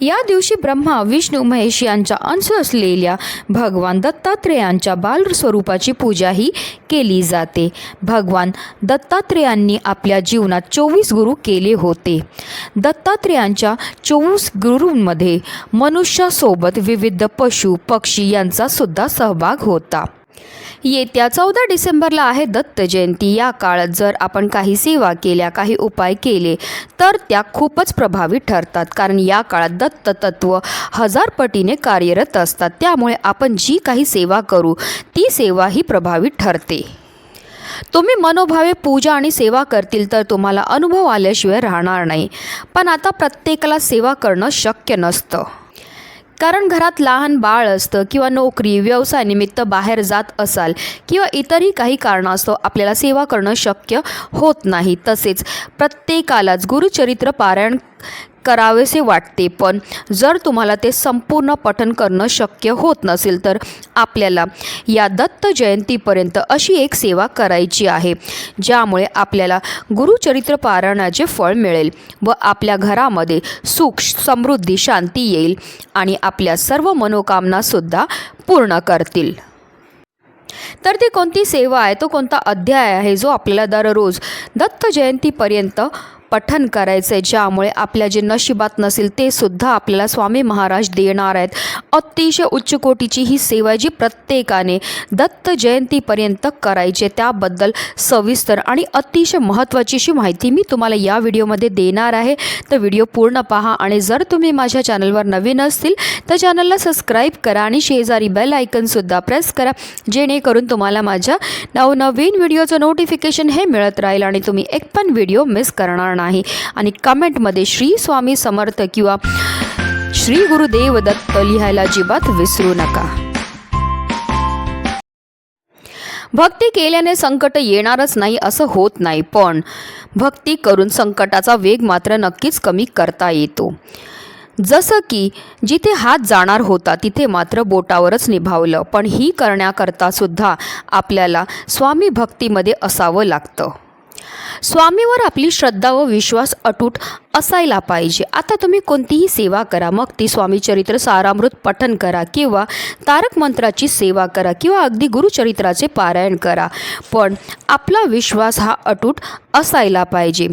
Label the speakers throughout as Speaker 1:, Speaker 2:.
Speaker 1: या दिवशी ब्रह्मा विष्णू महेश यांचा अंश असलेल्या भगवान दत्तात्रेयांच्या बालस्वरूपाची पूजाही केली जाते. भगवान दत्तात्रेयांनी आपल्या जीवनात चोवीस गुरु केले होते. दत्तात्रेयांच्या चोवीस गुरूंमध्ये मनुष्यासोबत विविध पशु पक्षी यांचा सुद्धा सहभाग होता. येत्या चौदा डिसेंबरला आहे दत्त जयंती. या काळात जर आपण काही सेवा केल्या काही उपाय केले तर त्या खूपच प्रभावी ठरतात. कारण या काळात दत्त तत्व हजार पटीने कार्यरत असतात. त्यामुळे आपण जी काही सेवा करू ती सेवा ही प्रभावी ठरते. तुम्ही मनोभावे पूजा आणि सेवा करतील तर तुम्हाला अनुभव आल्याशिवाय राहणार नाही. पण आता प्रत्येकाला सेवा करणं शक्य नसतं. कारण घरात लहान बाळ असतं किंवा नोकरी व्यवसायानिमित्त बाहेर जात असाल किंवा इतरही काही कारणास्तव आपल्याला सेवा करणं शक्य होत नाही. तसेच प्रत्येकालाच गुरुचरित्र पारायण करावेसे वाटते. पण जर तुम्हाला ते संपूर्ण पठन करणं शक्य होत नसेल तर आपल्याला या दत्त जयंतीपर्यंत अशी एक सेवा करायची आहे ज्यामुळे आपल्याला गुरुचरित्र पारायणाचे फळ मिळेल व आपल्या घरामध्ये सुख समृद्धी शांती येईल आणि आपल्या सर्व मनोकामनासुद्धा पूर्ण करतील. तर ती कोणती सेवा आहे? तो कोणता अध्याय आहे जो आपल्याला दररोज दत्त जयंतीपर्यंत पठन करायचं आहे ज्यामुळे आपल्या जे नशिबात नसेल ते सुद्धा आपल्याला स्वामी महाराज देणार आहेत. अतिशय उच्च कोटीची ही सेवा जी प्रत्येकाने दत्त जयंतीपर्यंत करायची त्याबद्दल सविस्तर आणि अतिशय महत्त्वाची अशी माहिती मी तुम्हाला या व्हिडिओमध्ये देणार आहे. तर व्हिडिओ पूर्ण पहा आणि जर तुम्ही माझ्या चॅनलवर नवीन असतील तर चॅनलला सबस्क्राईब करा आणि शेजारी बेल आयकनसुद्धा प्रेस करा जेणेकरून तुम्हाला माझ्या नवनवीन व्हिडिओचं नोटिफिकेशन हे मिळत राहील आणि तुम्ही एक पण व्हिडिओ मिस करणार नाही आणि कमेंटमध्ये श्री स्वामी समर्थ किंवा श्री गुरुदेव दत्त लिहायला अजिबात विसरू नका. भक्ती केल्याने संकट येणारच नाही असं होत नाही पण भक्ती करून संकटाचा वेग मात्र नक्कीच कमी करता येतो. जसं की जिथे हात जाणार होता तिथे मात्र बोटावरच निभावलं पण ही करण्याकरता सुद्धा आपल्याला स्वामी भक्तीमध्ये असावं लागतं. स्वामीवर आपली श्रद्धा व विश्वास अटूट असायला पाहिजे. आता तुम्ही कोणतीही सेवा करा. मग ती स्वामी चरित्र सारामृत पठन करा किंवा तारक मंत्राची सेवा करा किंवा अगदी गुरुचरित्राचे पारायण करा. पण आपला विश्वास हा अटूट असायला पाहिजे.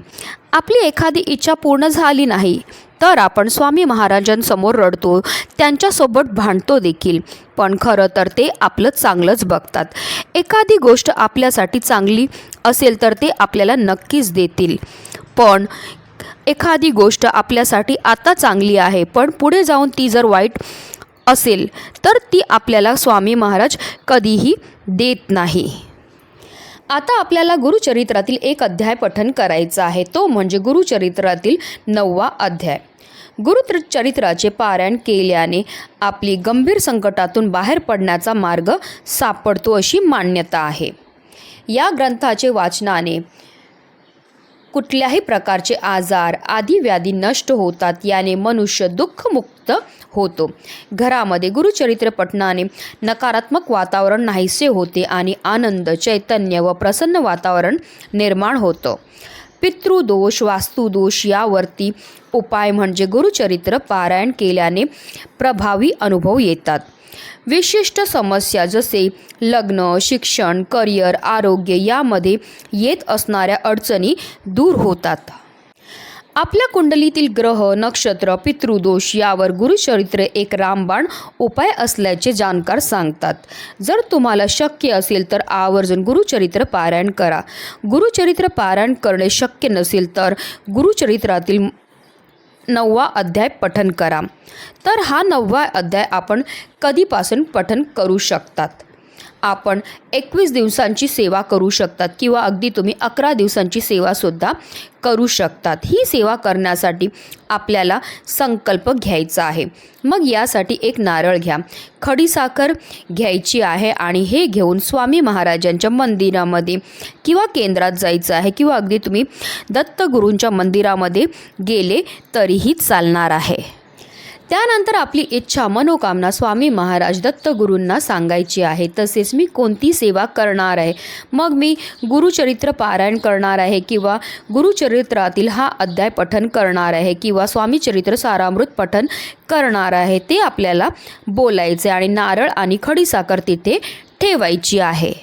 Speaker 1: आपली एखादी इच्छा पूर्ण झाली नाही. तर आपण स्वामी महाराजांसमोर रडतो त्यांच्यासोबत भांडतो देखील. पण खरं तर ते आपलं चांगलंच बघतात. एखादी गोष्ट आपल्यासाठी चांगली असेल तर ते आपल्याला नक्कीच देतील. पण एखादी गोष्ट आपल्यासाठी आता चांगली आहे पण पुढे जाऊन ती जर वाईट असेल तर ती आपल्याला स्वामी महाराज कधीही देत नाही. आता आपल्याला गुरुचरित्रातील एक अध्याय पठन करायचा आहे. तो म्हणजे गुरुचरित्रातील नववा अध्याय. गुरुचरित्राचे पारायण केल्याने आपली गंभीर संकटातून बाहेर पडण्याचा मार्ग सापडतो अशी मान्यता आहे. या ग्रंथाचे वाचनाने कुठल्याही प्रकारचे आजार आदी व्याधी नष्ट होतात याने मनुष्य दुःखमुक्त होतो. घरामध्ये गुरुचरित्र पठणाने नकारात्मक वातावरण नाहीसे होते आणि आनंद चैतन्य व प्रसन्न वातावरण निर्माण होतं. पितृदोष वास्तुदोष यावरती उपाय म्हणजे गुरुचरित्र पारायण केल्याने प्रभावी अनुभव येतात. विशिष्ट समस्या जसे लग्न शिक्षण करिअर आरोग्य यामध्ये येत असणाऱ्या अडचणी दूर होतात. आपल्या कुंडलीतील ग्रह नक्षत्र पितृदोष यावर गुरुचरित्र एक रामबाण उपाय असल्याचे जाणकार सांगतात. जर तुम्हाला शक्य असेल तर आवर्जून गुरुचरित्र पारायण करा. गुरुचरित्र पारायण करणे शक्य नसेल तर गुरुचरित्रातील नववा अध्याय पठन करा. तर हा नववा अध्याय आपण कधीपासून पठन करू शकतात? आपण एकवीस दिवसांची सेवा करू शकतात किंवा अगदी तुम्ही अकरा दिवसांची सेवासुद्धा करू शकतात. ही सेवा करण्यासाठी आपल्याला संकल्प घ्यायचा आहे. मग यासाठी एक नारळ घ्या. खडीसाखर घ्यायची आहे आणि हे घेऊन स्वामी महाराजांच्या मंदिरामध्ये किंवा केंद्रात जायचं आहे किंवा अगदी तुम्ही दत्तगुरूंच्या मंदिरामध्ये गेले तरीही चालणार आहे. त्यानंतर आपली इच्छा मनोकामना स्वामी महाराज दत्तगुरूंना सांगायची आहे. तसेच मी कोणती सेवा करणार आहे? मग मी गुरुचरित्र पारायण करणार आहे किंवा गुरुचरित्रातील हा अध्याय पठन करणार आहे किंवा स्वामीचरित्र सारामृत पठन करणार आहे ते आपल्याला बोलायचे आणि नारळ आणि खडीसाखर तिथे ठेवायची आहे.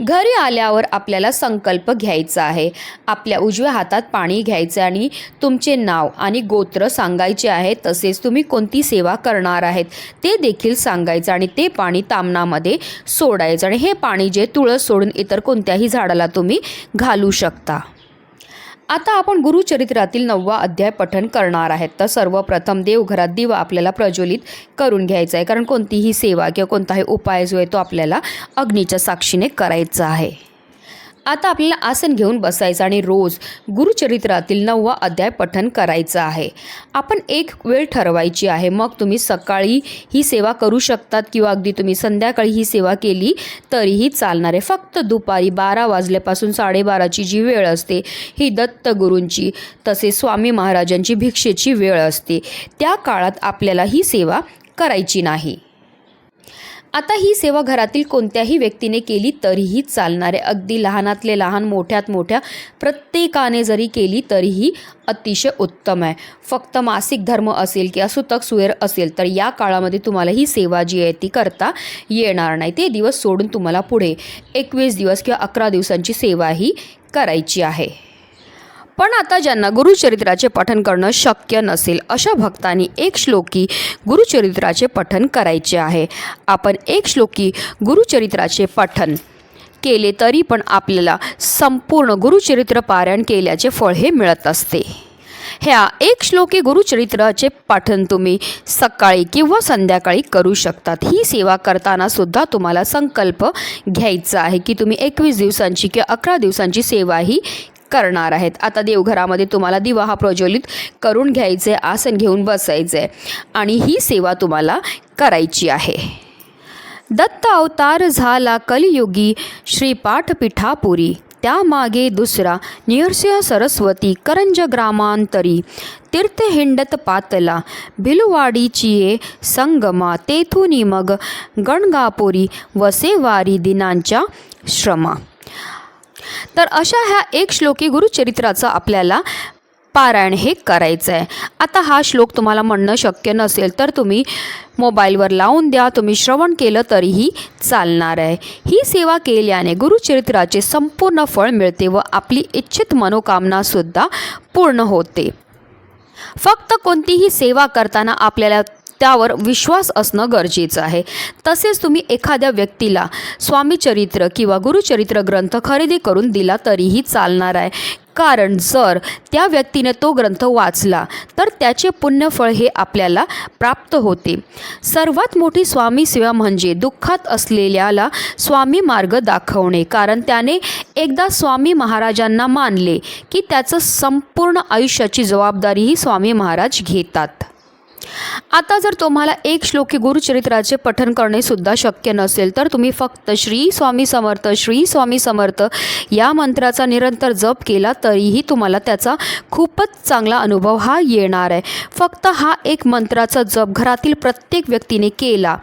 Speaker 1: घरी आल्यावर आपल्याला संकल्प घ्यायचा आहे. आपल्या उजव्या हातात पाणी घ्यायचं आणि तुमचे नाव आणि गोत्र सांगायचे आहे. तसेच तुम्ही कोणती सेवा करणार आहेत ते देखील सांगायचं आणि ते पाणी तामणामध्ये सोडायचं. आणि हे पाणी जे तुळस सोडून इतर कोणत्याही झाडाला तुम्ही घालू शकता. आता आपण गुरुचरित्रातील नववा अध्याय पठण करणार आहेत. तर सर्वप्रथम देवघरात दिवा आपल्याला प्रज्वलित करून घ्यायचा आहे कारण कोणतीही सेवा किंवा कोणताही उपाय जो आहे तो आपल्याला अग्नीच्या साक्षीने करायचा आहे. आता आपल्याला आसन घेऊन बसायचं आणि रोज गुरुचरित्रातील नववा अध्याय पठन करायचं आहे. आपण एक वेळ ठरवायची आहे. मग तुम्ही सकाळी ही सेवा करू शकतात किंवा अगदी तुम्ही संध्याकाळी ही सेवा केली तरीही चालणार आहे. फक्त दुपारी बारा वाजल्यापासून साडेबाराची जी वेळ असते ही दत्तगुरूंची तसेच स्वामी महाराजांची भिक्षेची वेळ असते. त्या काळात आपल्याला ही सेवा करायची नाही. आता ही सेवा घरातील कोणत्याही व्यक्तीने केली तरीही चालणारे अगदी लहानातले लहान मोठ्यात मोठ्या प्रत्येकाने जरी केली तरीही अतिशय उत्तम आहे. फक्त मासिक धर्म असेल किंवा सुतक सुएर असेल तर या काळामध्ये तुम्हाला ही सेवा जी आहे ती करता येणार नाही. ते दिवस सोडून तुम्हाला पुढे एकवीस दिवस किंवा अकरा दिवसांची सेवा ही करायची आहे. पण आता ज्यांना गुरुचरित्राचे पठन करणं शक्य नसेल अशा भक्तांनी एक श्लोकी गुरुचरित्राचे पठन करायचे आहे. आपण एक श्लोकी गुरुचरित्राचे पठन केले तरी पण आपल्याला संपूर्ण गुरुचरित्र पारायण केल्याचे फळ हे मिळत असते. ह्या एक श्लोकी गुरुचरित्राचे पाठन तुम्ही सकाळी किंवा संध्याकाळी करू शकतात. ही सेवा करताना सुद्धा तुम्हाला संकल्प घ्यायचा आहे की तुम्ही एकवीस दिवसांची किंवा अकरा दिवसांची सेवा ही करणार आहेत. आता देवघरामध्ये तुम्हाला दिवा हा प्रज्वलित करून घ्यायचे आसन घेऊन बसायचे आणि ही सेवा तुम्हाला करायची आहे. दत्त अवतार झाला कलियुगी श्रीपाठपीठापुरी. त्यामागे दुसरा निरसिंह सरस्वती करंज ग्रामांतरी. तीर्थ हिंडत पातला भिलवाडीचिये संगमा तेथुनी मग गणगापुरी वसेवारी दिनांच्या श्रमा. तर अशा ह्या एक श्लोकी गुरुचरित्राचं आपल्याला पारायण हे करायचं आहे आता हा श्लोक तुम्हाला म्हणणं शक्य नसेल तर तुम्ही मोबाईलवर लावून द्या तुम्ही श्रवण केलं तरीही चालणार आहे. ही सेवा केल्याने गुरुचरित्राचे संपूर्ण फळ मिळते व आपली इच्छित मनोकामनासुद्धा पूर्ण होते. फक्त कोणतीही सेवा करताना आपल्याला त्यावर विश्वास असणं गरजेचं आहे. तसेच तुम्ही एखाद्या व्यक्तीला स्वामीचरित्र किंवा गुरुचरित्र ग्रंथ खरेदी करून दिला तरीही चालणार आहे. कारण जर त्या व्यक्तीने तो ग्रंथ वाचला तर त्याचे पुण्यफळ हे आपल्याला प्राप्त होते. सर्वात मोठी स्वामी सेवा म्हणजे दुःखात असलेल्याला स्वामी मार्ग दाखवणे. कारण त्याने एकदा स्वामी महाराजांना मानले की त्याचं संपूर्ण आयुष्याची जबाबदारीही स्वामी महाराज घेतात. आता जर तुम्हाला एक श्लोकी गुरुचरित्राचे पठन करणे सुद्धा शक्य नसेल तर तुम्ही फक्त श्री स्वामी समर्थ श्री स्वामी समर्थ या मंत्राचा निरंतर जप केला तरीही तुम्हाला त्याचा खूपच चांगला अनुभव हा येणार आहे. फक्त हा एक मंत्राचा जप घरातील प्रत्येक व्यक्तीने केला.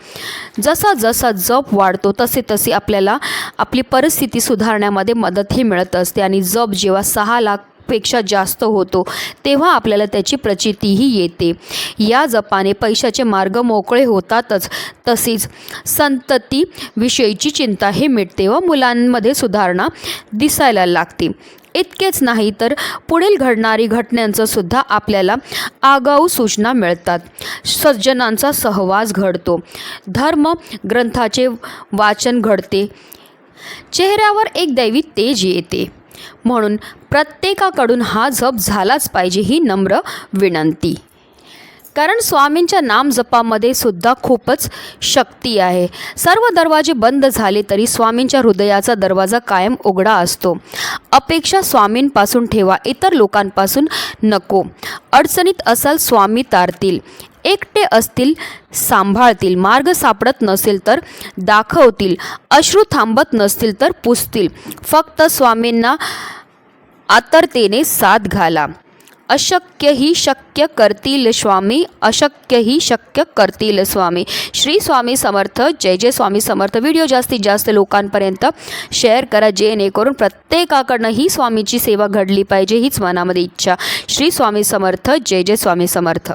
Speaker 1: जसा जसा जप वाढतो तसे तसे आपल्याला आपली परिस्थिती सुधारण्यामध्ये मदतही मिळत असते आणि जप जेव्हा सहा लाख पेक्षा जास्त होतो तेव्हा आपल्याला त्याची प्रचितीही येते. या जपाने पैशाचे मार्ग मोकळे होतातच तसेच संतती विषयीची चिंता हे मिटते व मुलांमध्ये सुधारणा दिसायला लागते. इतकेच नाही तर पुढील घडणारी घटनांचं सुद्धा आपल्याला आगाऊ सूचना मिळतात. सज्जनांचा सहवास घडतो. धर्म ग्रंथाचे वाचन घडते. चेहऱ्यावर एक दैवी तेज येते. म्हणून प्रत्येकाकडून हा जप झालाच पाहिजे ही नम्र विनंती. कारण स्वामींच्या नामजपामध्ये सुद्धा खूपच शक्ती आहे. सर्व दरवाजे बंद झाले तरी स्वामींच्या हृदयाचा दरवाजा कायम उघडा असतो. अपेक्षा स्वामींपासून ठेवा इतर लोकांपासून नको. अडचणीत असाल स्वामी तारतील. एकटे असतील सांभाळतील. मार्ग सापडत नसेल तर दाखवतील. अश्रू थांबत नसतील तर पुसतील. फक्त स्वामींना आतरतेने साथ घाला. अशक्य ही शक्य करतील स्वामी अशक्य ही शक्य करतील स्वामी. श्री स्वामी समर्थ जय जय स्वामी समर्थ. व्हिडिओ जास्तीत जास्त लोकांपर्यंत शेअर करा जेणेकरून प्रत्येकाकडनं ही स्वामीची सेवा घडली पाहिजे हीच मनामध्ये इच्छा. श्री स्वामी समर्थ जय जय स्वामी समर्थ.